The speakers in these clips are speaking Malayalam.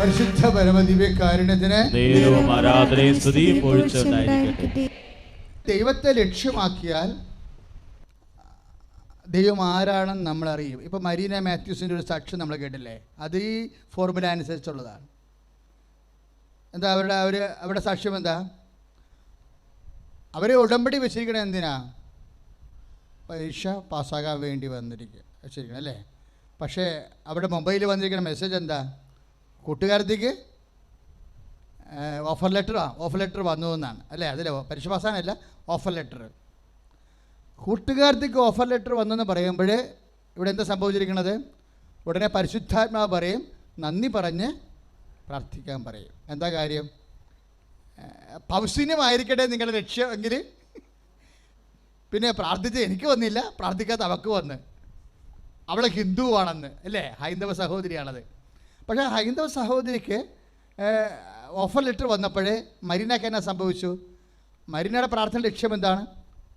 പരിശുദ്ധ പരമദിവ്യകാരുണ്യത്തിന് ദൈവവും ആരാധനയും സ്തുതിയും പൊഴിച്ചുണ്ടായിരിക്കട്ടെ ദൈവത്തെ ലക്ഷ്യമാക്കിയാൽ ദൈവം ആരാണെന്ന് നമ്മൾ അറിയും. ഇപ്പൊ മരീന മാത്യൂസിന്റെ ഒരു സാക്ഷ്യം നമ്മൾ കേട്ടില്ലേ? അത് ഈ ഫോർമുല അനുസരിച്ചുള്ളതാണ്. എന്താ അവരുടെ അവർ അവരുടെ സാക്ഷ്യം എന്താ? അവരെ ഉടമ്പടി വെച്ചിരിക്കണത് എന്തിനാ? പരീക്ഷ പാസ്സാകാൻ വേണ്ടി വന്നിരിക്കുക വെച്ചിരിക്കണം അല്ലേ? പക്ഷേ അവിടെ മൊബൈലിൽ വന്നിരിക്കുന്ന മെസ്സേജ് എന്താ? കൂട്ടുകാരത്തേക്ക് ഓഫർ ലെറ്ററാ ഓഫർ ലെറ്റർ വന്നു എന്നാണ്. അല്ലേ? അതിലെ പരീക്ഷ ഓഫർ ലെറ്റർ കൂട്ടുകാരത്തേക്ക് ഓഫർ ലെറ്റർ വന്നെന്ന് പറയുമ്പോൾ ഇവിടെ എന്താ സംഭവിച്ചിരിക്കുന്നത് ഉടനെ പരിശുദ്ധാത്മാവ് പറയും നന്ദി പറഞ്ഞ് പ്രാർത്ഥിക്കാൻ പറയും. എന്താ കാര്യം? പൗസിന്യമായിരിക്കട്ടെ നിങ്ങളുടെ ലക്ഷ്യമെങ്കിൽ പിന്നെ പ്രാർത്ഥിച്ച് എനിക്ക് വന്നില്ല പ്രാർത്ഥിക്കാത്ത അവക്ക് വന്ന്. അവളെ ഹിന്ദുവാണെന്ന് അല്ലേ? ഹൈന്ദവ സഹോദരിയാണത്. പക്ഷേ ഹൈന്ദവ സഹോദരിക്ക് ഓഫർ ലെറ്റർ വന്നപ്പോഴേ മരീനക്ക് എന്നാ സംഭവിച്ചു? മരീനയുടെ പ്രാർത്ഥന ലക്ഷ്യം എന്താണ്?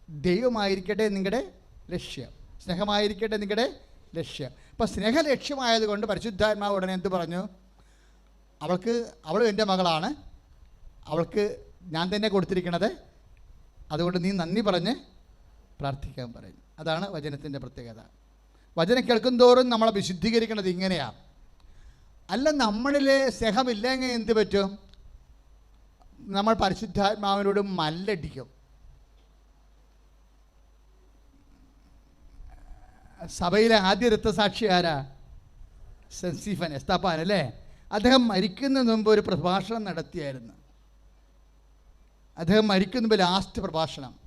ദൈവമായിരിക്കട്ടെ നിങ്ങളുടെ ലക്ഷ്യം. സ്നേഹമായിരിക്കട്ടെ നിങ്ങളുടെ ലക്ഷ്യം. അപ്പം സ്നേഹ ലക്ഷ്യമായതുകൊണ്ട് പരിശുദ്ധാത്മാവ് ഉടനെ എന്ത് പറഞ്ഞു? അവൾക്ക് അവൾ എന്റെ മകളാണ്. അവൾക്ക് ഞാൻ തന്നെ കൊടുത്തിരിക്കണത്. അതുകൊണ്ട് നീ നന്ദി പറഞ്ഞ് പ്രാർത്ഥിക്കാൻ പറയും. അതാണ് വചനത്തിന്റെ പ്രത്യേകത. വചനം കേൾക്കും തോറും നമ്മളെ വിശുദ്ധീകരിക്കുന്നത് ഇങ്ങനെയാണ് അല്ല നമ്മളിൽ സ്നേഹമില്ലെങ്കിൽ എന്ത് പറ്റും? നമ്മൾ പരിശുദ്ധാത്മാവിനോട് മല്ലടിക്കും. സഭയിലെ ആദ്യ രക്തസാക്ഷി ആരാ സെൻസിഫൻ എസ്താപ്പാൻ അല്ലേ? അദ്ദേഹം മരിക്കുന്നതിന് മുമ്പ് ഒരു പ്രഭാഷണം നടത്തിയായിരുന്നു. അദ്ദേഹം മരിക്കുന്ന ലാസ്റ്റ് പ്രഭാഷണം.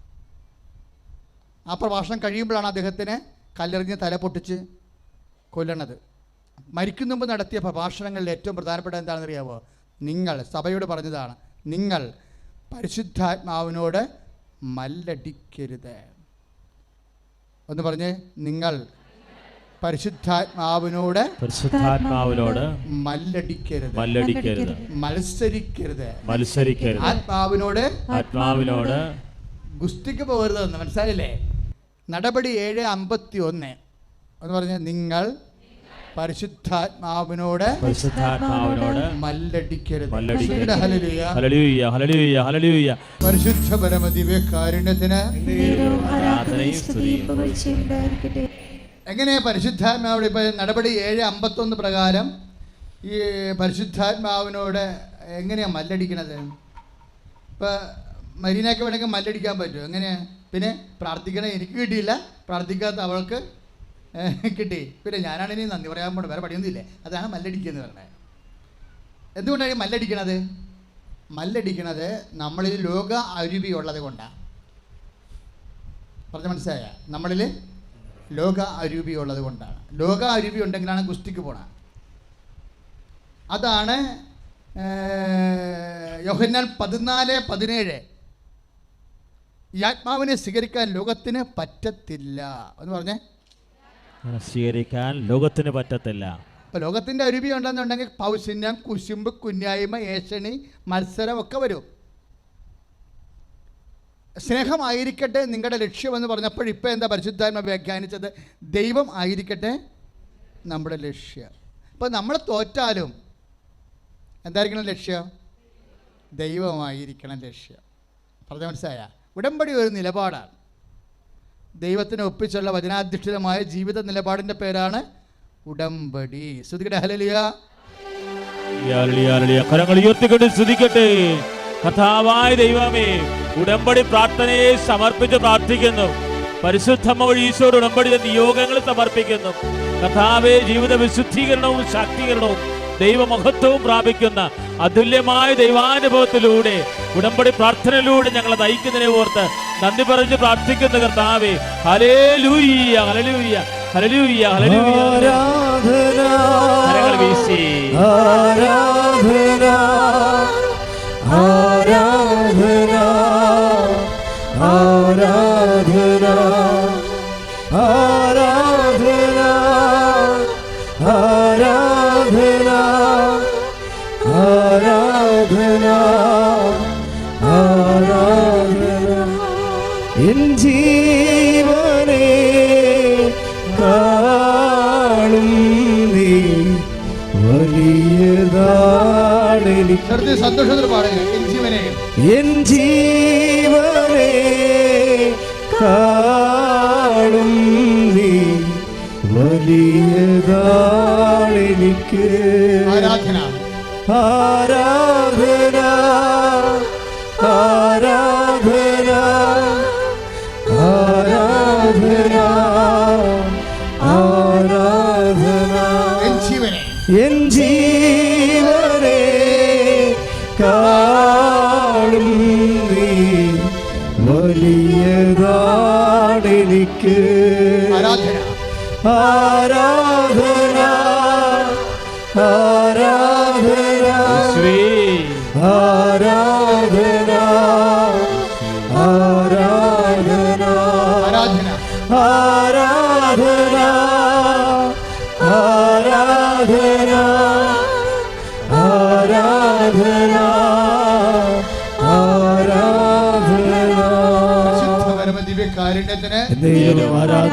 ആ പ്രഭാഷണം കഴിയുമ്പോഴാണ് അദ്ദേഹത്തിന് കല്ലെറിഞ്ഞ് തല പൊട്ടിച്ച് കൊല്ലണത്. മരിക്കുന്ന മുമ്പ് നടത്തിയ പ്രഭാഷണങ്ങളിൽ ഏറ്റവും പ്രധാനപ്പെട്ട എന്താണെന്ന് അറിയാമോ നിങ്ങൾ സഭയോട് പറഞ്ഞതാണ് നിങ്ങൾ പരിശുദ്ധാത്മാവിനോട് മല്ലടിക്കരുത്. ഒന്ന് പറഞ്ഞ് നിങ്ങൾ പരിശുദ്ധാത്മാവിനോട് പരിശുദ്ധാത്മാവിനോട് മല്ലടിക്കരുത്. മല്ലടിക്കരുത്. മത്സരിക്കരുത്. മത്സരിക്കരുത്. ആത്മാവിനോട് ആത്മാവിനോട് ഗുസ്തിക്ക് പോകരുതെന്ന് മനസ്സിലായില്ലേ? നടപടി ഏഴ് അമ്പത്തി ഒന്ന് എന്ന് പറഞ്ഞ നിങ്ങൾ പരിശുദ്ധാത്മാവിനോട് പരിശുദ്ധാത്മാവിനോട് മല്ലടിക്കരുത്. പരിശുദ്ധ എങ്ങനെ പരിശുദ്ധാത്മാവിടെ ഇപ്പൊ നടപടി ഏഴ് അമ്പത്തൊന്ന് പ്രകാരം ഈ പരിശുദ്ധാത്മാവിനോട് എങ്ങനെയാ മല്ലടിക്കണത്? ഇപ്പൊ മരീനയ്ക്ക് വേണമെങ്കിൽ മല്ലടിക്കാൻ പറ്റും എങ്ങനെയാ? പിന്നെ പ്രാർത്ഥിക്കണേ എനിക്ക് കിട്ടിയില്ല. പ്രാർത്ഥിക്കാത്ത അവൾക്ക് കിട്ടി. പിന്നെ ഞാനാണ് ഇനി നന്ദി പറയാൻ പോകണം വേറെ പടിയൊന്നുമില്ലേ അതാണ് മല്ലടിക്കുക എന്ന് പറഞ്ഞത് എന്തുകൊണ്ടാണ് മല്ലടിക്കണത്? മല്ലടിക്കണത് നമ്മളിൽ ലോക അരുവി ഉള്ളത് കൊണ്ടാണ് പറഞ്ഞ മനസ്സിലായ? നമ്മളിൽ ലോക അരുവി ഉള്ളത് കൊണ്ടാണ് ലോക അരുവി ഉണ്ടെങ്കിലാണ് ഗുസ്തിക്ക് പോണ. അതാണ് യോഹന്നാൻ പതിനാല് പതിനേഴ്. ഈ ആത്മാവിനെ സ്വീകരിക്കാൻ ലോകത്തിന് പറ്റത്തില്ല. എന്ന് പറഞ്ഞേ? സ്വീകരിക്കാൻ ലോകത്തിന് പറ്റത്തില്ല. അപ്പോൾ ലോകത്തിന്റെ അരുവി ഉണ്ടെന്നുണ്ടെങ്കിൽ പൗശന്യം കുശുമ്പ് കുഞ്ഞായ്മ ഏഷണി മത്സരം ഒക്കെ വരും. സ്നേഹമായിരിക്കട്ടെ നിങ്ങളുടെ ലക്ഷ്യമെന്ന് പറഞ്ഞപ്പോൾ ഇപ്പോൾ എന്താ പരിശുദ്ധാത്മ വ്യാഖ്യാനിച്ചത്? ദൈവം ആയിരിക്കട്ടെ നമ്മുടെ ലക്ഷ്യം. അപ്പോൾ നമ്മൾ തോറ്റാലും എന്തായിരിക്കണം ലക്ഷ്യം? ദൈവമായിരിക്കണം ലക്ഷ്യം. പറഞ്ഞ മനസ്സിലായ? ഉടമ്പടി ഒരു നിലപാടാണ്. ദൈവത്തിന് ഒപ്പിച്ചുള്ള വചനാധിഷ്ഠിതമായ ജീവിത നിലപാടിന്റെ പേരാണ് ഉടമ്പടി. ശ്രുതിക്കട്ടെ. കരങ്ങൾ ഉയർത്തിക്കൊണ്ട് കഥാവായ ദൈവമേ ഉടമ്പടി പ്രാർത്ഥനയെ സമർപ്പിച്ച് പ്രാർത്ഥിക്കുന്നു. പരിശുദ്ധമ്മ വഴി ഈശോയുടെ ഉടമ്പടിയുടെ നിയോഗങ്ങൾ സമർപ്പിക്കുന്നു. കഥാവെ ജീവിത വിശുദ്ധീകരണവും ശാക്തീകരണവും ദൈവമഹത്വവും പ്രാപിക്കുന്ന അതുല്യമായ ദൈവാനുഭവത്തിലൂടെ ഉടമ്പടി പ്രാർത്ഥനയിലൂടെ ഞങ്ങളെ നയിക്കുന്നതിനെ ഓർത്ത് നന്ദി പറഞ്ഞ് പ്രാർത്ഥിക്കുന്ന കർത്താവേ ഹലേ ലൂയ്യ ഹലലൂയ്യ ഹലലൂയ്യ ഹലലൂയ്യ ആരാധന വീശി. ആരാധന ആരാധന. ചെറുത് സന്തോഷത്തിൽ പാടുക എൻ ജീവനെ. എൻ ജീവനെ നീ വലിയതാണെനിക്ക് ആരാധന. ആരാധന. കാണും നീ വലിയതാണെനിക്ക് ആരാധന. ആരാധന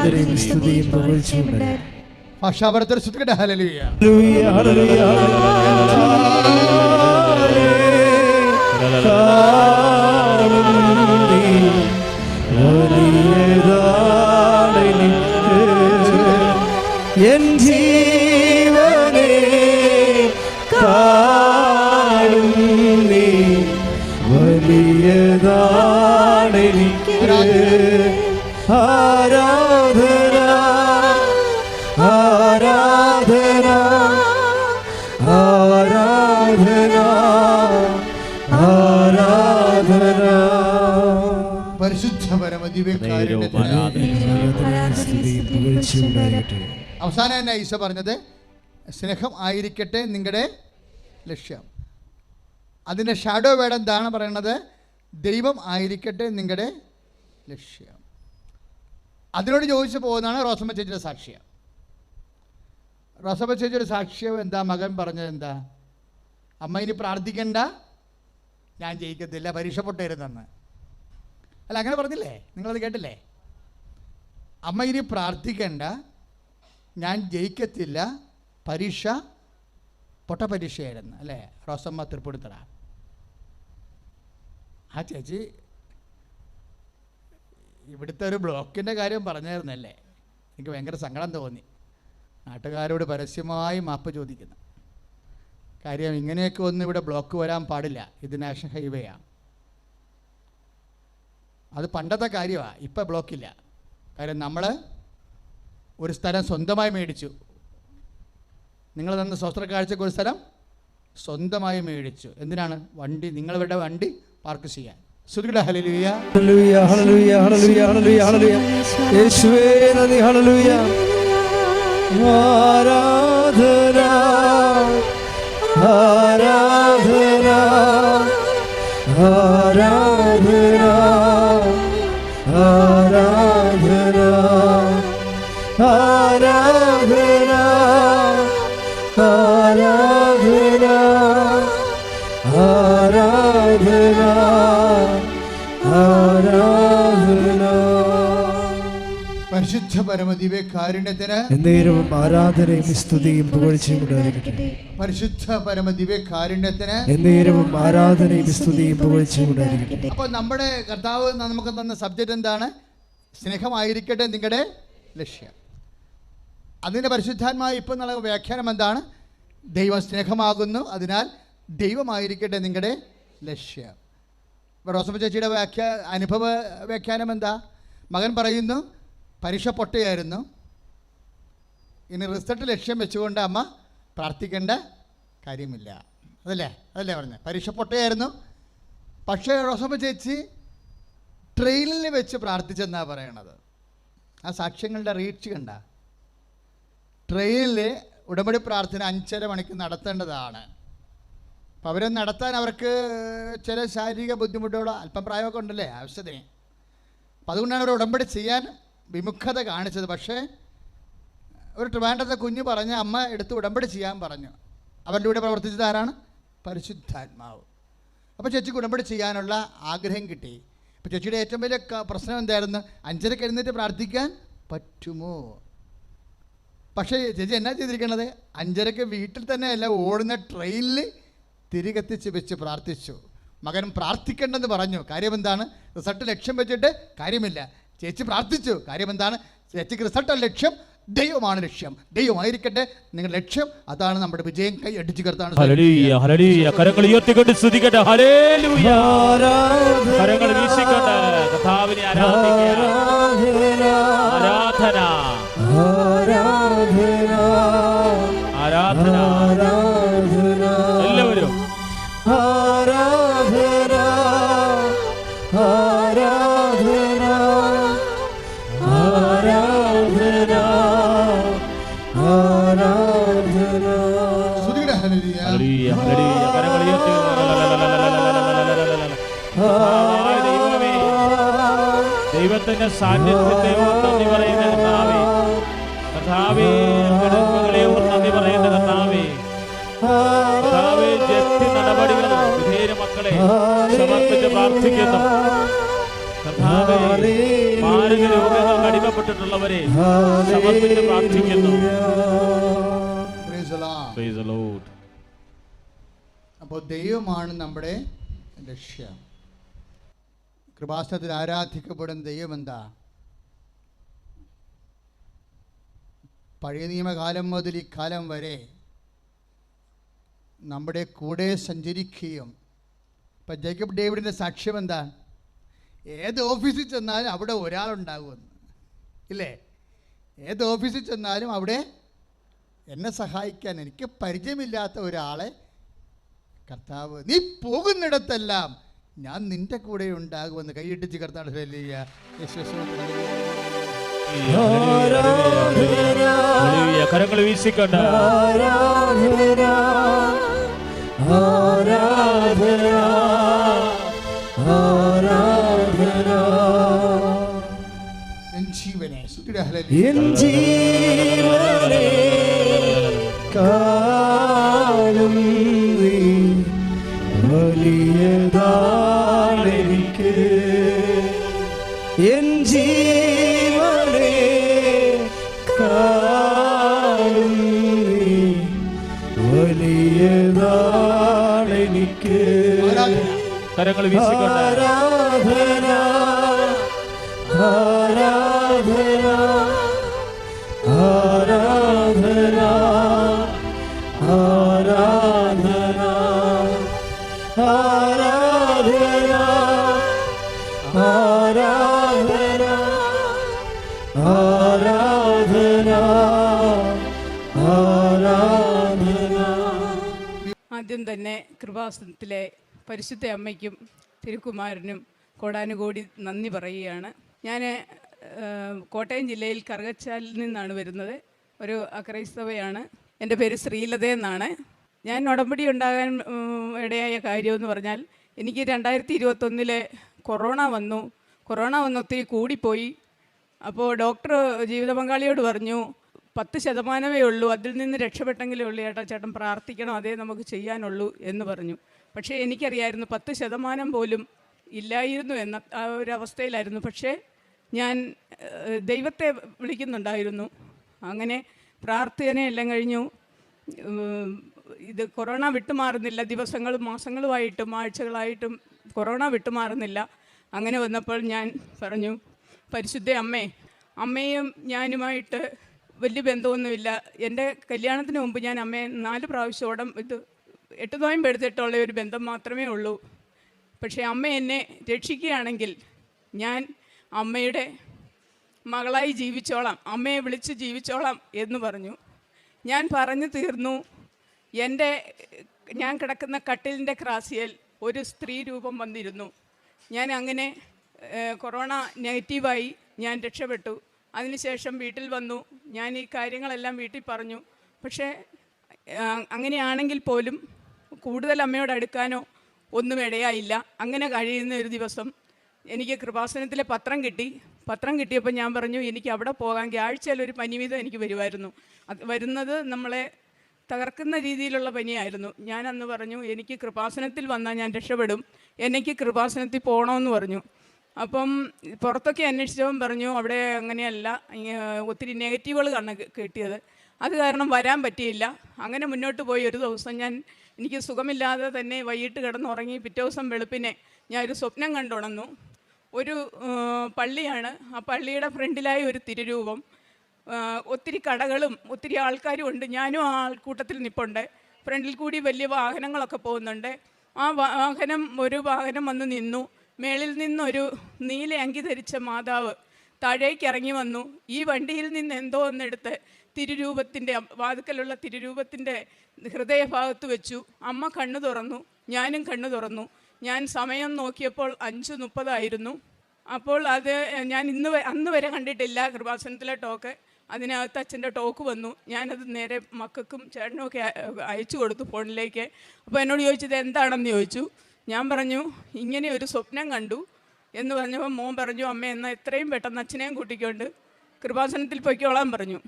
ആദരയും സ്തുതിയും പുകഴ്ചയുണ്ട് ഭാഷാപരത്തിൽ ശ്രദ്ധിക്കട്ടെ ഹലലുയ ഹലലുയ ഹലലുയ അവസാനം തന്നെ ഈശോ പറഞ്ഞത്? സ്നേഹം ആയിരിക്കട്ടെ നിങ്ങളുടെ ലക്ഷ്യം. അതിന്റെ ഷാഡോ വേഡ് എന്താണ് പറയണത്? ദൈവം ആയിരിക്കട്ടെ നിങ്ങളുടെ ലക്ഷ്യം. അതിനോട് ചോദിച്ചു പോകുന്നതാണ് റോസമ്മ ചേച്ചിയുടെ സാക്ഷ്യം. റോസമ്മ ചേച്ചിയുടെ സാക്ഷ്യം എന്താ? മകൻ പറഞ്ഞത് എന്താ? അമ്മ ഇനി പ്രാർത്ഥിക്കണ്ട. ഞാൻ ജയിക്കത്തില്ല. പരീക്ഷ പൊട്ടരുതെന്ന് അല്ല അങ്ങനെ പറഞ്ഞില്ലേ? നിങ്ങളത് കേട്ടില്ലേ? അമ്മ ഇനി പ്രാർത്ഥിക്കണ്ട. ഞാൻ ജയിക്കത്തില്ല. പരീക്ഷ പൊട്ട പരീക്ഷയായിരുന്നു അല്ലേ? റോസമ്മ തൃപ്പൂണിത്തറ. ആ ചേച്ചി ഇവിടുത്തെ ഒരു ബ്ലോക്കിന്റെ കാര്യം പറഞ്ഞായിരുന്നല്ലേ? എനിക്ക് ഭയങ്കര സങ്കടം തോന്നി. നാട്ടുകാരോട് പരസ്യമായി മാപ്പ് ചോദിക്കുന്നു. കാര്യം ഇങ്ങനെയൊക്കെ ഒന്നും ഇവിടെ ബ്ലോക്ക് വരാൻ പാടില്ല. ഇത് നാഷണൽ ഹൈവേ ആണ് അത് പണ്ടത്തെ കാര്യമാണ് ഇപ്പം ബ്ലോക്കില്ല. കാര്യം നമ്മൾ ഒരു സ്ഥലം സ്വന്തമായി മേടിച്ചു. നിങ്ങൾ തന്ന ശസ്ത്രക്കാഴ്ചക്ക് ഒരു സ്ഥലം സ്വന്തമായി മേടിച്ചു. എന്തിനാണ്? വണ്ടി നിങ്ങളുടെ വണ്ടി പാർക്ക് ചെയ്യാൻ. ആരാധന ആരാധന ആരാധന. പരമദിവ്യ കാരുണ്യത്തിന് എന്നേരവും ആരാധനയും സ്തുതിയും പുകഴ്ചയും ഉണ്ടായിരിക്കട്ടെ. പരിശുദ്ധ പരമദിവ്യ കാരുണ്യത്തിന് എന്നേരവും ആരാധനയും സ്തുതിയും പുകഴ്ചയും ഉണ്ടായിരിക്കട്ടെ. അപ്പോൾ നമ്മുടെ കർത്താവ് നമുക്ക് തന്ന സബ്ജക്റ്റ് എന്താണ്? സ്നേഹമായിരിക്കട്ടെ നിങ്ങളുടെ ലക്ഷ്യം. അതിന്റെ പരിശുദ്ധാത്മായ ഇപ്പം എന്നുള്ള വ്യാഖ്യാനം എന്താണ്? ദൈവം സ്നേഹമാകുന്നു അതിനാൽ ദൈവമായിരിക്കട്ടെ നിങ്ങളുടെ ലക്ഷ്യം. ഇപ്പോൾ റോസമ്മ ചേച്ചിയുടെ വ്യാഖ്യാ അനുഭവ വ്യാഖ്യാനം എന്താ? മകൻ പറയുന്നു പരീക്ഷ പൊട്ടയായിരുന്നു. ഇനി റിസൾട്ട് ലക്ഷ്യം വെച്ചുകൊണ്ട് അമ്മ പ്രാർത്ഥിക്കേണ്ട കാര്യമില്ല. അതല്ലേ? അതല്ലേ പറഞ്ഞത് പരീക്ഷ പൊട്ടയായിരുന്നു. പക്ഷേ റോസമ്മ ചേച്ചി ട്രെയിനിൽ വെച്ച് പ്രാർത്ഥിച്ചെന്നാണ് പറയണത്. ആ സാക്ഷ്യങ്ങളുടെ റീച്ച് കണ്ട. ട്രെയിനിൽ ഉടമ്പടി പ്രാർത്ഥന അഞ്ചര മണിക്ക് നടത്തേണ്ടതാണ്. അപ്പോൾ അവരെ നടത്താൻ അവർക്ക് ചില ശാരീരിക ബുദ്ധിമുട്ടുകളോ അല്പം പ്രായമൊക്കെ ഉണ്ടല്ലേ? ആവശ്യത്തിന്. അപ്പം അതുകൊണ്ടാണ് അവർ ഉടമ്പടി ചെയ്യാൻ വിമുഖത കാണിച്ചത്. പക്ഷേ ഒരു ട്രിവാൻഡത്തെ കുഞ്ഞ് പറഞ്ഞ് അമ്മ എടുത്ത് ഉടമ്പടി ചെയ്യാൻ പറഞ്ഞു. അവരുടെ കൂടെ പ്രവർത്തിച്ചത് ആരാണ്? പരിശുദ്ധാത്മാവ്. അപ്പോൾ ചേച്ചിക്ക് ഉടമ്പടി ചെയ്യാനുള്ള ആഗ്രഹം കിട്ടി. അപ്പോൾ ചേച്ചിയുടെ ഏറ്റവും വലിയ പ്രശ്നം എന്തായിരുന്നു? അഞ്ചരക്ക് എഴുന്നേറ്റ് പ്രാർത്ഥിക്കാൻ പറ്റുമോ? പക്ഷേ ചേച്ചി എന്നാ ചെയ്തിരിക്കണത്? അഞ്ചരക്ക് വീട്ടിൽ തന്നെ അല്ല ഓടുന്ന ട്രെയിനിൽ തിരികെത്തിച്ച് വെച്ച് പ്രാർത്ഥിച്ചു. മകൻ പ്രാർത്ഥിക്കേണ്ടെന്ന് പറഞ്ഞു. കാര്യം എന്താണ്? റിസൾട്ട് ലക്ഷ്യം വെച്ചിട്ട് കാര്യമില്ല. ചേച്ചി പ്രാർത്ഥിച്ചു. കാര്യം എന്താണ്? ചേച്ചിക്ക് റിസൾട്ട് ലക്ഷ്യം ദൈവമാണ് ലക്ഷ്യം. ദൈവമായിരിക്കട്ടെ നിങ്ങളുടെ ലക്ഷ്യം. അതാണ് നമ്മുടെ വിജയം. കൈ അടിച്ചു കർത്താണ് ഹല്ലേലൂയ കരങ്ങൾ ഉയർത്തിക്കൊണ്ട് സ്തുതിക്കട്ടെ. കരങ്ങൾ വീശിക്കൊണ്ട് ആരാധന. ദൈവത്തിന്റെ സാന്നിധ്യത്തെ നന്ദി പറയുന്ന കർത്താവേ. കർത്താവേ അങ്ങയുടെ ഓർത്ത് നന്ദി പറയുന്ന കർത്താവേ. കർത്താവേ ജപ്തി നടപടികൾ വിധേയ മക്കളെ സമർപ്പിച്ച് പ്രാർത്ഥിക്കുന്നു. കർത്താവേ മാരക രോഗങ്ങൾക്ക് അടിമപ്പെട്ടിട്ടുള്ളവരെ സമർപ്പിച്ച് പ്രാർത്ഥിക്കുന്നു. അപ്പോൾ ദൈവമാണ് നമ്മുടെ ലക്ഷ്യം കൃപാസനത്തിൽ ആരാധിക്കപ്പെടുന്ന ദൈവം എന്താ? പഴയ നിയമകാലം മുതൽ ഈ കാലം വരെ നമ്മുടെ കൂടെ സഞ്ചരിക്കുകയും ഇപ്പം ജേക്കബ് ഡേവിഡിന്റെ സാക്ഷ്യം എന്താ? ഏത് ഓഫീസിൽ ചെന്നാലും അവിടെ ഒരാളുണ്ടാകുമെന്ന് ഇല്ലേ? ഏത് ഓഫീസിൽ ചെന്നാലും അവിടെ എന്നെ സഹായിക്കാൻ എനിക്ക് പരിചയമില്ലാത്ത ഒരാളെ കർത്താവ് നീ പോകുന്നിടത്തെല്ലാം ഞാൻ നിന്റെ കൂടെ ഉണ്ടാകുമെന്ന് കൈയിട്ടിച്ച് കർത്താട് ഹല്ലേലൂയ. ഹല്ലേലൂയ. കരങ്ങൾ വീശിക്കണ്ട. ആരാധന. ജീവനെ എൻ ജീവനെ കരങ്ങൾ വീശിക്കൊണ്ട്. ആരാധന ആരാധന ആരാധന ആരാധന ആരാധന ആരാധന ആരാധന ആരാധന. ആദ്യം തന്നെ കൃപാസനത്തിലെ പരിശുദ്ധ അമ്മയ്ക്കും തിരുക്കുമാരനും കോടാനുകോടി നന്ദി പറയുകയാണ്. ഞാൻ കോട്ടയം ജില്ലയിൽ കറുകച്ചാലിൽ നിന്നാണ് വരുന്നത്. ഒരു അക്രൈസ്തവയാണ്. എന്റെ പേര് ശ്രീലത എന്നാണ്. ഞാൻ ഉടമ്പടി ഉണ്ടാകാൻ ഇടയായ കാര്യമെന്ന് പറഞ്ഞാൽ എനിക്ക് രണ്ടായിരത്തി ഇരുപത്തൊന്നിലെ കൊറോണ വന്നു. കൊറോണ വന്ന് ഒത്തിരി കൂടിപ്പോയി. അപ്പോൾ ഡോക്ടർ ജീവിത പങ്കാളിയോട് പറഞ്ഞു പത്ത് ശതമാനമേ ഉള്ളൂ അതിൽ നിന്ന് രക്ഷപ്പെട്ടെങ്കിലേ ഉള്ളൂ ചേട്ടാ ചേട്ടൻ പ്രാർത്ഥിക്കണം അതേ നമുക്ക് ചെയ്യാനുള്ളൂ എന്ന് പറഞ്ഞു. പക്ഷേ എനിക്കറിയായിരുന്നു പത്ത് ശതമാനം പോലും ഇല്ലായിരുന്നു എന്ന ആ ഒരു അവസ്ഥയിലായിരുന്നു. പക്ഷേ ഞാൻ ദൈവത്തെ വിളിക്കുന്നുണ്ടായിരുന്നു. അങ്ങനെ പ്രാർത്ഥനയെല്ലാം കഴിഞ്ഞു. ഇത് കൊറോണ വിട്ടുമാറുന്നില്ല. ദിവസങ്ങളും മാസങ്ങളുമായിട്ടും ആഴ്ചകളായിട്ടും കൊറോണ വിട്ടുമാറുന്നില്ല. അങ്ങനെ വന്നപ്പോൾ ഞാൻ പറഞ്ഞു പരിശുദ്ധ അമ്മേ അമ്മയും ഞാനുമായിട്ട് വലിയ ബന്ധമൊന്നുമില്ല. എന്റെ കല്യാണത്തിന് മുമ്പ് ഞാൻ അമ്മയെ നാല് പ്രാവശ്യം ഇത് എട്ട് നോയം എടുത്തിട്ടുള്ള ഒരു ബന്ധം മാത്രമേ ഉള്ളൂ. പക്ഷേ അമ്മ എന്നെ രക്ഷിക്കുകയാണെങ്കിൽ ഞാൻ അമ്മയുടെ മകളായി ജീവിച്ചോളാം അമ്മയെ വിളിച്ച് ജീവിച്ചോളാം എന്ന് പറഞ്ഞു. ഞാൻ പറഞ്ഞു തീർന്നു എന്റെ ഞാൻ കിടക്കുന്ന കട്ടിലിന്റെ ക്രാസിയൽ ഒരു സ്ത്രീ രൂപം വന്നിരുന്നു. ഞാൻ അങ്ങനെ കൊറോണ നെഗറ്റീവായി ഞാൻ രക്ഷപ്പെട്ടു. അതിനുശേഷം വീട്ടിൽ വന്നു. ഞാൻ ഈ കാര്യങ്ങളെല്ലാം വീട്ടിൽ പറഞ്ഞു. പക്ഷേ അങ്ങനെയാണെങ്കിൽ പോലും കൂടുതൽ അമ്മയോട് അടുക്കാനോ ഒന്നും ഇടയായില്ല അങ്ങനെ കഴിയുന്ന ഒരു ദിവസം എനിക്ക് കൃപാസനത്തിലെ പത്രം കിട്ടി. പത്രം കിട്ടിയപ്പോൾ ഞാൻ പറഞ്ഞു എനിക്ക് അവിടെ പോകാൻ ആഴ്ചയിൽ ഒരു പനി വീതം എനിക്ക് വരുമായിരുന്നു. അത് വരുന്നത് നമ്മളെ തകർക്കുന്ന രീതിയിലുള്ള പനിയായിരുന്നു. ഞാൻ അന്ന് പറഞ്ഞു എനിക്ക് കൃപാസനത്തിൽ വന്നാൽ ഞാൻ രക്ഷപ്പെടും. എനിക്ക് കൃപാസനത്തിൽ പോകണമെന്ന് പറഞ്ഞു. അപ്പം പുറത്തൊക്കെ അന്വേഷിച്ചവൻ പറഞ്ഞു അവിടെ അങ്ങനെയല്ല. ഒത്തിരി നെഗറ്റീവുകൾ കണ്ണ് കിട്ടിയത്. അത് കാരണം വരാൻ പറ്റിയില്ല. അങ്ങനെ മുന്നോട്ട് പോയി ഒരു ദിവസം ഞാൻ എനിക്ക് സുഖമില്ലാതെ തന്നെ വൈകിട്ട് കിടന്നുറങ്ങി പിറ്റേ ദിവസം വെളുപ്പിനെ ഞാൻ ഒരു സ്വപ്നം കണ്ടുണന്നു ഒരു പള്ളിയാണ്. ആ പള്ളിയുടെ ഫ്രണ്ടിലായി ഒരു തിരുരൂപം. ഒത്തിരി കടകളും ഒത്തിരി ആൾക്കാരും ഉണ്ട്. ഞാനും ആ ആൾക്കൂട്ടത്തിൽ നിൽപ്പുണ്ട് ഫ്രണ്ടിൽ കൂടി വലിയ വാഹനങ്ങളൊക്കെ പോകുന്നുണ്ട്. ആ വാഹനം ഒരു വാഹനം വന്ന് നിന്നു. മേളിൽ നിന്നൊരു നീല അങ്കി ധരിച്ച മാതാവ് താഴേക്ക് ഇറങ്ങി വന്നു. ഈ വണ്ടിയിൽ നിന്ന് എന്തോ ഒന്നെടുത്ത് തിരുരൂപത്തിന്റെ വാതുക്കലുള്ള തിരുരൂപത്തിന്റെ ഹൃദയഭാഗത്ത് വെച്ചു. അമ്മ കണ്ണു തുറന്നു. ഞാനും കണ്ണു തുറന്നു. ഞാൻ സമയം നോക്കിയപ്പോൾ അഞ്ച് മുപ്പതായിരുന്നു. അപ്പോൾ അത് ഞാൻ ഇന്ന് അന്ന് വരെ കണ്ടിട്ടില്ല കൃപാസനത്തിലെ ടോക്ക്. അതിനകത്ത് അച്ഛന്റെ ടോക്ക് വന്നു. ഞാനത് നേരെ മക്കൾക്കും ചേട്ടനും ഒക്കെ അയച്ചു കൊടുത്തു ഫോണിലേക്ക്. അപ്പോൾ എന്നോട് ചോദിച്ചത് എന്താണെന്ന് ചോദിച്ചു. ഞാൻ പറഞ്ഞു ഇങ്ങനെ ഒരു സ്വപ്നം കണ്ടു. എന്ന് പറഞ്ഞപ്പോൾ മോൻ പറഞ്ഞു അമ്മ എന്നാൽ എത്രയും പെട്ടെന്ന് അച്ഛനെയും കൂട്ടിക്കൊണ്ട് കൃപാസനത്തിൽ പൊയ്ക്കോളാൻ പറഞ്ഞു.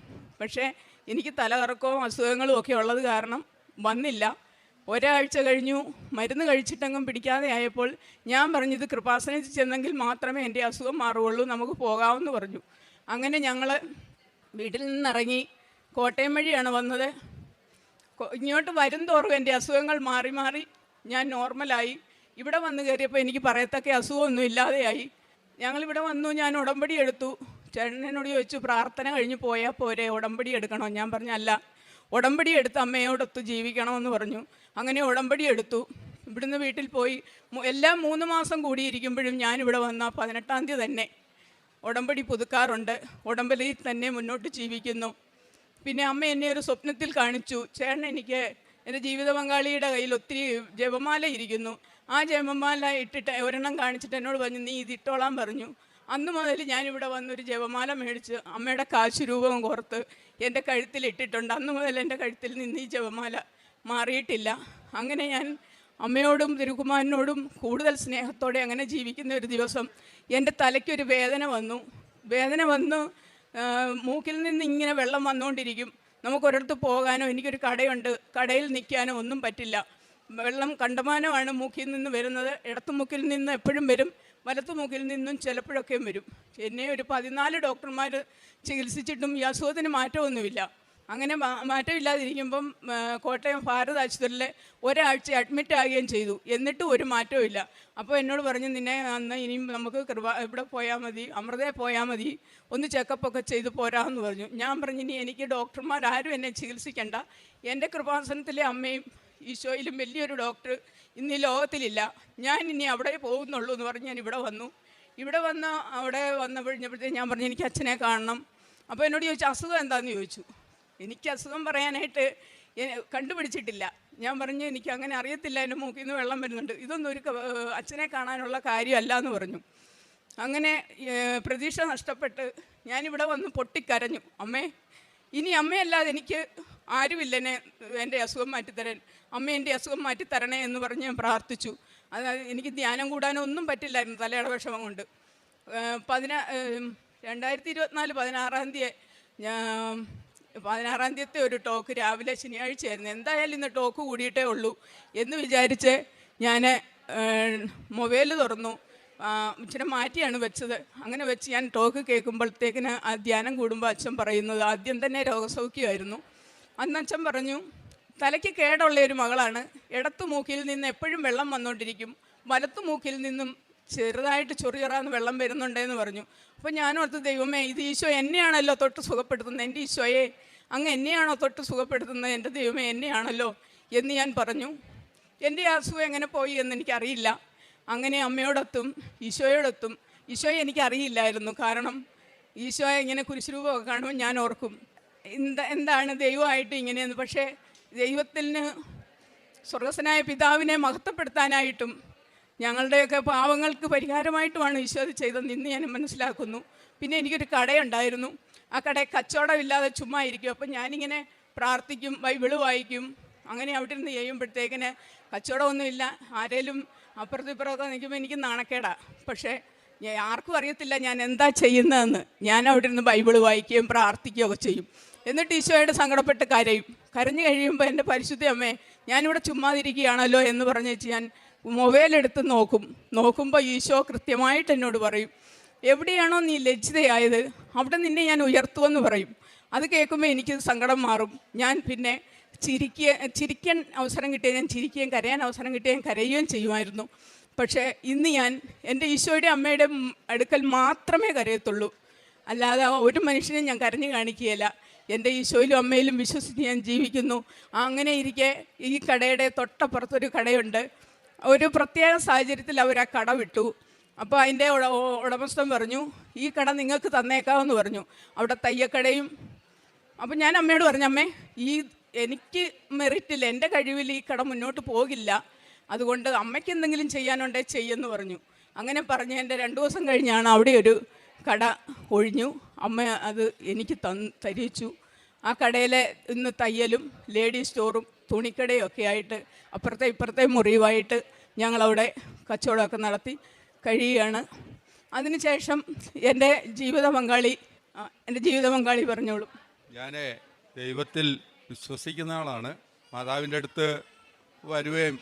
പക്ഷേ എനിക്ക് തലകറക്കവും അസുഖങ്ങളും ഒക്കെ ഉള്ളത് കാരണം വന്നില്ല. ഒരാഴ്ച കഴിഞ്ഞു മരുന്ന് കഴിച്ചിട്ടെങ്കിലും പിടിക്കാതെ ആയപ്പോൾ ഞാൻ പറഞ്ഞു ഇത് കൃപാസനത്തിൽ ചെന്നെങ്കിൽ മാത്രമേ എന്റെ അസുഖം മാറുകയുള്ളൂ നമുക്ക് പോകാമെന്ന് പറഞ്ഞു. അങ്ങനെ ഞങ്ങൾ വീട്ടിൽ നിന്നിറങ്ങി കോട്ടയം വഴിയാണ് വന്നത്. ഇങ്ങോട്ട് വരും തോറും എന്റെ അസുഖങ്ങൾ മാറി മാറി ഞാൻ നോർമലായി. ഇവിടെ വന്ന് കയറിയപ്പോൾ എനിക്ക് പറയത്തക്ക അസുഖമൊന്നും ഇല്ലാതെയായി. ഞങ്ങളിവിടെ വന്നു ഞാൻ ഉടമ്പടി എടുത്തു. ചേട്ടനോട് ചോദിച്ചു പ്രാർത്ഥന കഴിഞ്ഞ് പോയാൽ പോരെ? ഉടമ്പടി എടുക്കണോ? ഞാൻ പറഞ്ഞല്ല ഉടമ്പടി എടുത്ത് അമ്മയോടൊത്ത് ജീവിക്കണമെന്ന് പറഞ്ഞു. അങ്ങനെ ഉടമ്പടി എടുത്തു. ഇവിടുന്ന് വീട്ടിൽ പോയി. എല്ലാ മൂന്ന് മാസം കൂടിയിരിക്കുമ്പോഴും ഞാനിവിടെ വന്ന പതിനെട്ടാം തീയതി തന്നെ ഉടമ്പടി പുതുക്കാറുണ്ട്. ഉടമ്പടിയിൽ തന്നെ മുന്നോട്ട് ജീവിക്കുന്നു. പിന്നെ അമ്മ എന്നെ ഒരു സ്വപ്നത്തിൽ കാണിച്ചു. ചേട്ടൻ എനിക്ക് എന്റെ ജീവിത പങ്കാളിയുടെ കയ്യിൽ ഒത്തിരി ജപമാല ഇരിക്കുന്നു. ആ ജപമാല ഇട്ടിട്ട് ഒരെണ്ണം കാണിച്ചിട്ട് എന്നോട് പറഞ്ഞു നീ ഇതിട്ടോളാൻ പറഞ്ഞു. അന്ന് മുതൽ ഞാനിവിടെ വന്നൊരു ജപമാല മേടിച്ച് അമ്മയുടെ കാശ് രൂപവും കോർത്ത് എന്റെ കഴുത്തിൽ ഇട്ടിട്ടുണ്ട്. അന്ന് മുതൽ എന്റെ കഴുത്തിൽ നിന്ന് ഈ ജപമാല മാറിയിട്ടില്ല. അങ്ങനെ ഞാൻ അമ്മയോടും തിരുകുമാരനോടും കൂടുതൽ സ്നേഹത്തോടെ അങ്ങനെ ജീവിക്കുന്ന ഒരു ദിവസം എന്റെ തലയ്ക്കൊരു വേദന വന്നു. വേദന വന്ന് മൂക്കിൽ നിന്ന് ഇങ്ങനെ വെള്ളം വന്നുകൊണ്ടിരിക്കും. നമുക്ക് ഒരിടത്ത് പോകാനോ എനിക്കൊരു കടയുണ്ട്. കടയിൽ നിൽക്കാനോ ഒന്നും പറ്റില്ല. വെള്ളം കണ്ടമാനമാണ് മൂക്കിൽ നിന്ന് വരുന്നത്. ഇടത്തുമുക്കിൽ നിന്ന് എപ്പോഴും വരും. വലത്ത് മൂക്കിൽ നിന്നും ചിലപ്പോഴൊക്കെയും വരും. എന്നെ ഒരു പതിനാല് ഡോക്ടർമാർ ചികിത്സിച്ചിട്ടും ഈ അസുഖത്തിന് മാറ്റമൊന്നുമില്ല. അങ്ങനെ മാറ്റമില്ലാതിരിക്കുമ്പം കോട്ടയം ഭാരത് ആശുപത്രിയിൽ ഒരാഴ്ച അഡ്മിറ്റ് ആകുകയും ചെയ്തു. എന്നിട്ടും ഒരു മാറ്റവും ഇല്ല അപ്പോൾ എന്നോട് പറഞ്ഞു നിന്നെ അന്ന് ഇനിയും നമുക്ക് കൃപ ഇവിടെ പോയാൽ മതി അമൃതയെ പോയാൽ മതി ഒന്ന് ചെക്കപ്പൊക്കെ ചെയ്ത് പോരാമെന്ന് പറഞ്ഞു. ഞാൻ പറഞ്ഞു ഇനി എനിക്ക് ഡോക്ടർമാരാരും എന്നെ ചികിത്സിക്കേണ്ട. എന്റെ കൃപാസനത്തിലെ അമ്മയും ഈശോയിലും വലിയൊരു ഡോക്ടർ ഇന്ന് ഈ ലോകത്തിലില്ല. ഞാൻ ഇനി അവിടെ പോകുന്നുള്ളൂ എന്ന് പറഞ്ഞ് ഞാൻ ഇവിടെ വന്നു. ഇവിടെ വന്ന് അവിടെ വന്ന ഞാൻ പറഞ്ഞു എനിക്ക് അച്ഛനെ കാണണം. അപ്പോൾ എന്നോട് ചോദിച്ചു അസുഖം എന്താണെന്ന് ചോദിച്ചു. എനിക്ക് അസുഖം പറയാനായിട്ട് കണ്ടുപിടിച്ചിട്ടില്ല. ഞാൻ പറഞ്ഞു എനിക്ക് അങ്ങനെ അറിയത്തില്ല. എന്റെ മൂക്കിൽ നിന്ന് വെള്ളം വരുന്നുണ്ട്. ഇതൊന്നും ഒരു അച്ഛനെ കാണാനുള്ള കാര്യമല്ല എന്ന് പറഞ്ഞു. അങ്ങനെ പ്രതീക്ഷ നഷ്ടപ്പെട്ട് ഞാനിവിടെ വന്ന് പൊട്ടിക്കരഞ്ഞു. അമ്മേ ഇനി അമ്മയല്ലാതെ എനിക്ക് ആരുമില്ല എന്നെ എന്റെ അസുഖം മാറ്റിത്തരാൻ അമ്മ എന്റെ അസുഖം മാറ്റിത്തരണേ എന്ന് പറഞ്ഞ് ഞാൻ പ്രാർത്ഥിച്ചു. അതായത് എനിക്ക് ധ്യാനം കൂടാനോ ഒന്നും പറ്റില്ലായിരുന്നു. തലയുടെ വിഷമം കൊണ്ട്. പതിനാ രണ്ടായിരത്തി ഇരുപത്തിനാല് പതിനാറാം തീയതി ഞാൻ പതിനാറാം തീയതി ഒരു ടോക്ക് രാവിലെ ശനിയാഴ്ചയായിരുന്നു. എന്തായാലും ഇന്ന് ടോക്ക് കൂടിയിട്ടേ ഉള്ളൂ എന്ന് വിചാരിച്ച് ഞാൻ മൊബൈൽ തുറന്നു. ഇച്ചിരി മാറ്റിയാണ് വെച്ചത്. അങ്ങനെ വെച്ച് ഞാൻ ടോക്ക് കേൾക്കുമ്പോഴത്തേക്കിന് ധ്യാനം കൂടുമ്പോൾ അച്ഛൻ പറയുന്നത് ആദ്യം തന്നെ രോഗസൗഖ്യമായിരുന്നു. അന്ന് അച്ഛൻ പറഞ്ഞു തലയ്ക്ക് കേടുള്ള ഒരു മകളാണ്. ഇടത്തു മൂക്കിൽ നിന്ന് എപ്പോഴും വെള്ളം വന്നുകൊണ്ടിരിക്കും വലത്തു മൂക്കിൽ നിന്നും ചെറുതായിട്ട് ചൊറിയറാന്ന് വെള്ളം വരുന്നുണ്ടെന്ന് പറഞ്ഞു. അപ്പോൾ ഞാനോർത്ത് ദൈവമേ ഇത് ഈശോ എന്നെയാണല്ലോ തൊട്ട് സുഖപ്പെടുത്തുന്നത്. എന്റെ ഈശോയെ അങ്ങ് എന്നെയാണോ തൊട്ട് സുഖപ്പെടുത്തുന്നത്? എന്റെ ദൈവമേ എന്നെയാണല്ലോ എന്ന് ഞാൻ പറഞ്ഞു. എന്റെ അസുഖം എങ്ങനെ പോയി എന്ന് എനിക്കറിയില്ല. അങ്ങനെ അമ്മയോടൊത്തും ഈശോയോടൊത്തും. ഈശോയെ എനിക്കറിയില്ലായിരുന്നു. കാരണം ഈശോയെ ഇങ്ങനെ കുരിശുരൂപമൊക്കെ കാണുമ്പോൾ ഞാൻ ഓർക്കും. എന്താ എന്താണ് ദൈവമായിട്ട് ഇങ്ങനെയെന്ന്? പക്ഷേ ദൈവത്തിന് സ്വർഗസ്വനായ പിതാവിനെ മഹത്വപ്പെടുത്താനായിട്ടും ഞങ്ങളുടെയൊക്കെ പാവങ്ങൾക്ക് പരിഹാരമായിട്ടുമാണ് ഈശോ അത് ചെയ്തതെന്ന് ഇന്ന് ഞാൻ മനസ്സിലാക്കുന്നു. പിന്നെ എനിക്കൊരു കടയുണ്ടായിരുന്നു. ആ കട കച്ചവടമില്ലാതെ ചുമ്മാ ഇരിക്കും അപ്പം ഞാനിങ്ങനെ പ്രാർത്ഥിക്കും ബൈബിൾ വായിക്കും അങ്ങനെ അവിടെ നിന്ന് ചെയ്യുമ്പോഴത്തേക്കിന് കച്ചവടമൊന്നുമില്ല. ആരേലും അപ്പുറത്ത് ഇപ്പുറമൊക്കെ നിൽക്കുമ്പോൾ എനിക്ക് നാണക്കേടാ. പക്ഷേ ആർക്കും അറിയത്തില്ല ഞാൻ എന്താ ചെയ്യുന്നതെന്ന്. ഞാൻ അവിടെ നിന്ന് ബൈബിൾ വായിക്കുകയും പ്രാർത്ഥിക്കുകയൊക്കെ ചെയ്യും. എന്നിട്ട് ഈശോയുടെ സങ്കടപ്പെട്ട് കരയും. കരഞ്ഞു കഴിയുമ്പോൾ എന്റെ പരിശുദ്ധ അമ്മേ ഞാനിവിടെ ചുമ്മാതിരിക്കുകയാണല്ലോ എന്ന് പറഞ്ഞ് വെച്ച് ഞാൻ മൊബൈൽ എടുത്ത് നോക്കും. നോക്കുമ്പോൾ ഈശോ കൃത്യമായിട്ട് എന്നോട് പറയും എവിടെയാണോ നീ ലജ്ജിതയായത്? അവിടെ നിന്നെ ഞാൻ ഉയർത്തുമെന്ന് പറയും. അത് കേൾക്കുമ്പോൾ എനിക്ക് സങ്കടം മാറും. ഞാൻ പിന്നെ ചിരിക്കുക ചിരിക്കാൻ അവസരം കിട്ടിയാൽ ഞാൻ ചിരിക്കുകയും കരയാൻ അവസരം കിട്ടിയാൽ ഞാൻ കരയുകയും ചെയ്യുമായിരുന്നു. പക്ഷേ ഇന്ന് ഞാൻ എന്റെ ഈശോയുടെ അമ്മയുടെ അടുക്കൽ മാത്രമേ കരയത്തുള്ളൂ. അല്ലാതെ ഒരു മനുഷ്യനെ ഞാൻ കരഞ്ഞു കാണിക്കുകയില്ല. എന്റെ ഈശോയിലും അമ്മയിലും വിശ്വസിച്ച് ഞാൻ ജീവിക്കുന്നു. അങ്ങനെ ഇരിക്കെ ഈ കടയുടെ തൊട്ടപ്പുറത്തൊരു കടയുണ്ട്. ഒരു പ്രത്യേക സാഹചര്യത്തിൽ അവർ ആ കട വിട്ടു. അപ്പോൾ അതിന്റെ ഉട ഉടമസ്ഥൻ പറഞ്ഞു ഈ കട നിങ്ങൾക്ക് തന്നേക്കാമെന്ന് പറഞ്ഞു. അവിടെ തയ്യക്കടയും അപ്പോൾ ഞാൻ അമ്മയോട് പറഞ്ഞു അമ്മേ ഈ എനിക്ക് മെറിറ്റില്ല എന്റെ കഴിവിൽ ഈ കട മുന്നോട്ട് പോകില്ല. അതുകൊണ്ട് അമ്മയ്ക്ക് എന്തെങ്കിലും ചെയ്യാനുണ്ടെങ്കിൽ ചെയ്യുമെന്ന് പറഞ്ഞു. അങ്ങനെ പറഞ്ഞ് എന്റെ രണ്ട് ദിവസം കഴിഞ്ഞാണ് അവിടെ ഒരു കട ഒഴിഞ്ഞു. അമ്മ അത് എനിക്ക് തന്ന് തരിച്ചു. ആ കടയിലെ ഇന്ന് തയ്യലും ലേഡീസ് സ്റ്റോറും തുണിക്കടയും ഒക്കെ ആയിട്ട് അപ്പുറത്തെ ഇപ്പുറത്തെ മുറിവായിട്ട് ഞങ്ങളവിടെ കച്ചവടമൊക്കെ നടത്തി കഴിയുകയാണ്. അതിനുശേഷം എന്റെ ജീവിത പങ്കാളി എന്റെ ജീവിത പങ്കാളി പറഞ്ഞോളൂ. ഞാൻ ദൈവത്തിൽ വിശ്വസിക്കുന്ന ആളാണ്. മാതാവിന്റെ അടുത്ത് വരുകയും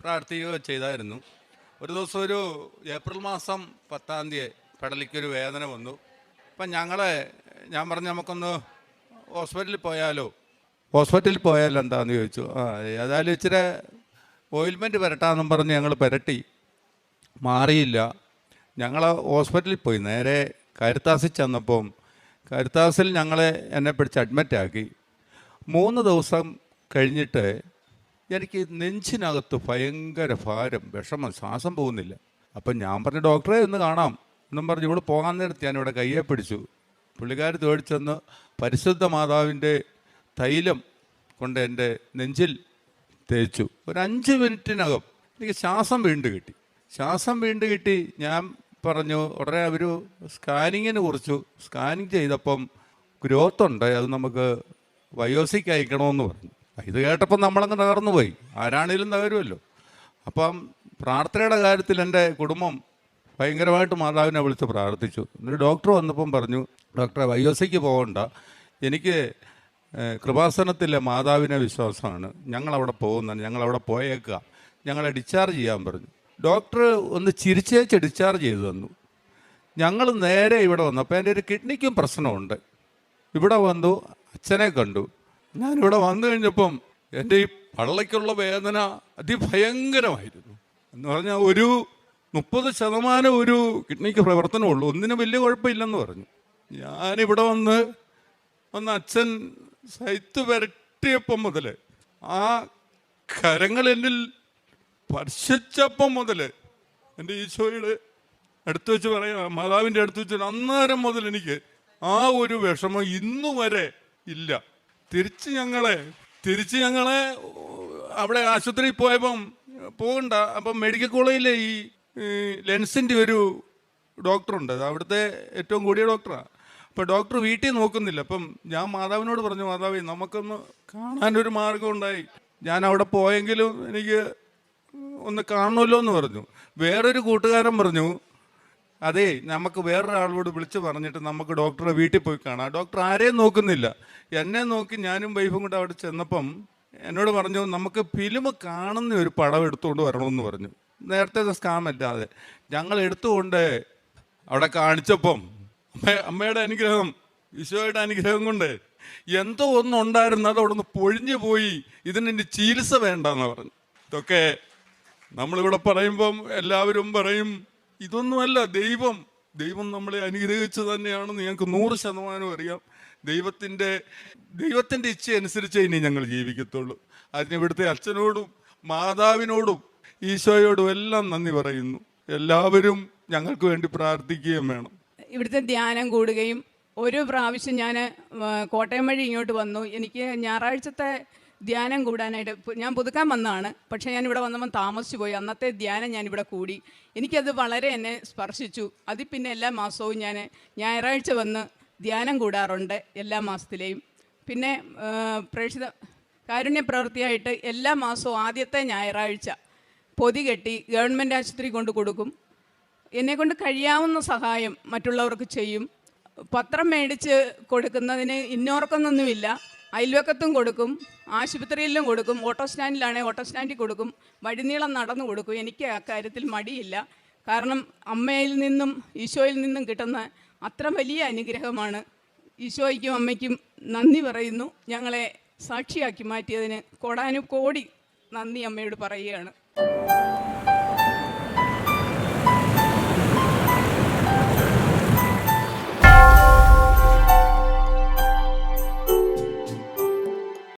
പ്രാർത്ഥിക്കുകയും ചെയ്തായിരുന്നു. ഒരു ദിവസം ഒരു ഏപ്രിൽ മാസം പത്താം തീയതി പെടലിക്കൊരു വേദന വന്നു. അപ്പം ഞങ്ങളെ ഞാൻ പറഞ്ഞു നമുക്കൊന്ന് ഹോസ്പിറ്റലിൽ പോയാലോ? ഹോസ്പിറ്റലിൽ പോയാലോ എന്താണെന്ന് ചോദിച്ചു. ആ ഏതായാലും ഇച്ചിരി ഓയിൽമെന്റ് പുരട്ടാന്നും പറഞ്ഞ് ഞങ്ങൾ പുരട്ടി. മാറിയില്ല. ഞങ്ങൾ ഹോസ്പിറ്റലിൽ പോയി. നേരെ കരുത്താസിൽ ചെന്നപ്പം കരുത്താസിൽ ഞങ്ങളെ എന്നെ പിടിച്ച് അഡ്മിറ്റാക്കി മൂന്ന് ദിവസം കഴിഞ്ഞിട്ട് എനിക്ക് നെഞ്ചിനകത്ത് ഭയങ്കര ഭാരം വിഷമം ശ്വാസം പോകുന്നില്ല. അപ്പം ഞാൻ പറഞ്ഞു ഡോക്ടറെ ഒന്ന് കാണാം. എന്നും പറഞ്ഞ് ഇവിടെ പോകാൻ നേരത്ത് ഇവിടെ കയ്യെ പിടിച്ചു. പുള്ളിക്കാർ തേടിച്ചെന്ന് പരിശുദ്ധ മാതാവിന്റെ തൈലം കൊണ്ട് എന്റെ നെഞ്ചിൽ തേച്ചു. ഒരു അഞ്ച് മിനിറ്റിനകം എനിക്ക് ശ്വാസം വീണ്ടു കിട്ടി. ശ്വാസം വീണ്ടു കിട്ടി. ഞാൻ പറഞ്ഞു ഉടനെ അവർ സ്കാനിങ്ങിന് കുറിച്ചു. സ്കാനിങ് ചെയ്തപ്പം ഗ്രോത്ത് ഉണ്ട്. അത് നമുക്ക് വയോസിക്ക് അയക്കണമെന്ന് പറഞ്ഞു. ഇത് കേട്ടപ്പോൾ നമ്മളങ്ങ് തകർന്നു പോയി ആരാണേലും തകരുമല്ലോ. അപ്പം പ്രാർത്ഥനയുടെ കാര്യത്തിൽ എന്റെ കുടുംബം ഭയങ്കരമായിട്ട് മാതാവിനെ വിളിച്ച് പ്രാർത്ഥിച്ചു. എന്നിട്ട് ഡോക്ടർ വന്നപ്പം പറഞ്ഞു ഡോക്ടറെ വൈഒസിക്ക് പോകണ്ട. എനിക്ക് കൃപാസനത്തിലെ മാതാവിനെ വിശ്വാസമാണ്. ഞങ്ങളവിടെ പോകുന്നതാണ് ഞങ്ങളവിടെ പോയേക്കുക. ഞങ്ങളെ ഡിസ്ചാർജ് ചെയ്യാൻ പറഞ്ഞു. ഡോക്ടർ ഒന്ന് ചിരിച്ചേച്ച് ഡിസ്ചാർജ് ചെയ്തു തന്നു. ഞങ്ങൾ നേരെ ഇവിടെ വന്നു അപ്പോൾ എന്റെ ഒരു കിഡ്നിക്കും പ്രശ്നമുണ്ട്. ഇവിടെ വന്നു അച്ഛനെ കണ്ടു. ഞാനിവിടെ വന്നു കഴിഞ്ഞപ്പം എന്റെ ഈ പള്ളയ്ക്കുള്ള വേദന അതിഭയങ്കരമായിരുന്നു. എന്ന് പറഞ്ഞാൽ ഒരു മുപ്പത് ശതമാനം ഒരു കിഡ്നിക്ക് പ്രവർത്തനമുള്ളൂ ഒന്നിനും വലിയ കുഴപ്പമില്ലെന്ന് പറഞ്ഞു. ഞാനിവിടെ വന്ന് വന്ന് അച്ഛൻ സൈത്ത് വരട്ടിയപ്പം മുതൽ ആ കരങ്ങൾ എന്നിൽ സ്പർശിച്ചപ്പം മുതൽ എന്റെ ഈശോയുടെ അടുത്ത് വെച്ച് പറയാം മാതാവിന്റെ അടുത്ത് വെച്ച് അന്നേരം മുതൽ എനിക്ക് ആ ഒരു വിഷമം ഇന്നു വരെ ഇല്ല. തിരിച്ച് ഞങ്ങളെ തിരിച്ച് ഞങ്ങളെ അവിടെ ആശുപത്രിയിൽ പോയപ്പം പോകണ്ട അപ്പം മെഡിക്കൽ കോളേജിലെ ഈ ഈ ലെൻസിന്റെ ഒരു ഡോക്ടറുണ്ട്. അവിടുത്തെ ഏറ്റവും കൂടിയ ഡോക്ടറാണ് അപ്പോൾ ഡോക്ടർ വീട്ടിൽ നോക്കുന്നില്ല. അപ്പം ഞാൻ മാതാവിനോട് പറഞ്ഞു മാതാവേ നമുക്കൊന്ന് കാണാനൊരു മാർഗം ഉണ്ടായി. ഞാൻ അവിടെ പോയെങ്കിലും എനിക്ക് ഒന്ന് കാണണമല്ലോ എന്ന് പറഞ്ഞു. വേറൊരു കൂട്ടുകാരൻ പറഞ്ഞു അതെ നമുക്ക് വേറൊരാളോട് വിളിച്ച് പറഞ്ഞിട്ട് നമുക്ക് ഡോക്ടറെ വീട്ടിൽ പോയി കാണാം. ഡോക്ടർ ആരെയും നോക്കുന്നില്ല. എന്നെ നോക്കി ഞാനും വൈഫും കൂടെ അവിടെ ചെന്നപ്പം എന്നോട് പറഞ്ഞു നമുക്ക് ഫിലിം കാണുന്ന ഒരു പടം എടുത്തുകൊണ്ട് വരണമെന്ന് പറഞ്ഞു. നേരത്തെ സ്കാം അല്ലാതെ ഞങ്ങൾ എടുത്തുകൊണ്ട് അവിടെ കാണിച്ചപ്പം അമ്മ അമ്മയുടെ അനുഗ്രഹം ഈശോയുടെ അനുഗ്രഹം കൊണ്ട് എന്തോ ഒന്നുണ്ടായിരുന്നു അത് അവിടെ നിന്ന് പൊഴിഞ്ഞു പോയി. ഇതിന് ചികിത്സ വേണ്ടെന്ന് പറഞ്ഞു ഇതൊക്കെ നമ്മളിവിടെ പറയുമ്പം എല്ലാവരും പറയും ഇതൊന്നുമല്ല ദൈവം ദൈവം നമ്മളെ അനുഗ്രഹിച്ചു തന്നെയാണെന്ന് ഞങ്ങൾക്ക് നൂറ് ശതമാനം അറിയാം. ദൈവത്തിന്റെ ദൈവത്തിന്റെ ഇച്ഛ അനുസരിച്ചേ ഇനി ഞങ്ങൾ ജീവിക്കത്തുള്ളൂ. അതിന് ഇവിടുത്തെ അച്ഛനോടും മാതാവിനോടും ഈശോയോടും എല്ലാം നന്ദി പറയുന്നു. എല്ലാവരും ഞങ്ങൾക്ക് വേണ്ടി പ്രാർത്ഥിക്കുകയും വേണം. ഇവിടുത്തെ ധ്യാനം കൂടുകയും ഒരു പ്രാവശ്യം ഞാൻ കോട്ടയം വഴി ഇങ്ങോട്ട് വന്നു. എനിക്ക് ഞായറാഴ്ചത്തെ ധ്യാനം കൂടാനായിട്ട് ഞാൻ പുതുക്കാൻ വന്നതാണ്. പക്ഷേ ഞാൻ ഇവിടെ വന്നപ്പോൾ താമസിച്ചു പോയി. അന്നത്തെ ധ്യാനം ഞാൻ ഇവിടെ കൂടി. എനിക്കത് വളരെ എന്നെ സ്പർശിച്ചു. അതിൽ പിന്നെ എല്ലാ മാസവും ഞാൻ ഞായറാഴ്ച വന്ന് ധ്യാനം കൂടാറുണ്ട് എല്ലാ മാസത്തിലെയും. പിന്നെ പ്രേക്ഷിത കാരുണ്യ പ്രവൃത്തിയായിട്ട് എല്ലാ മാസവും ആദ്യത്തെ ഞായറാഴ്ച പൊതി കെട്ടി ഗവൺമെന്റ് ആശുപത്രി കൊണ്ട് കൊടുക്കും. എന്നെ കൊണ്ട് കഴിയാവുന്ന സഹായം മറ്റുള്ളവർക്ക് ചെയ്യും. പത്രം മേടിച്ച് കൊടുക്കുന്നതിന് ഇന്നോർക്കൊന്നൊന്നുമില്ല. അയൽവക്കത്തും കൊടുക്കും. ആശുപത്രിയിലും കൊടുക്കും. ഓട്ടോ സ്റ്റാൻഡിലാണെങ്കിൽ ഓട്ടോ സ്റ്റാൻഡിൽ കൊടുക്കും. വഴിനീളം നടന്നു കൊടുക്കും. എനിക്ക് ആ കാര്യത്തിൽ മടിയില്ല. കാരണം അമ്മയിൽ നിന്നും ഈശോയിൽ നിന്നും കിട്ടുന്ന അത്ര വലിയ അനുഗ്രഹമാണ്. ഈശോയ്ക്കും അമ്മയ്ക്കും നന്ദി പറയുന്നു. ഞങ്ങളെ സാക്ഷിയാക്കി മാറ്റിയതിന് കോടാനു കോടി നന്ദി അമ്മയോട് പറയുകയാണ്. Thank you.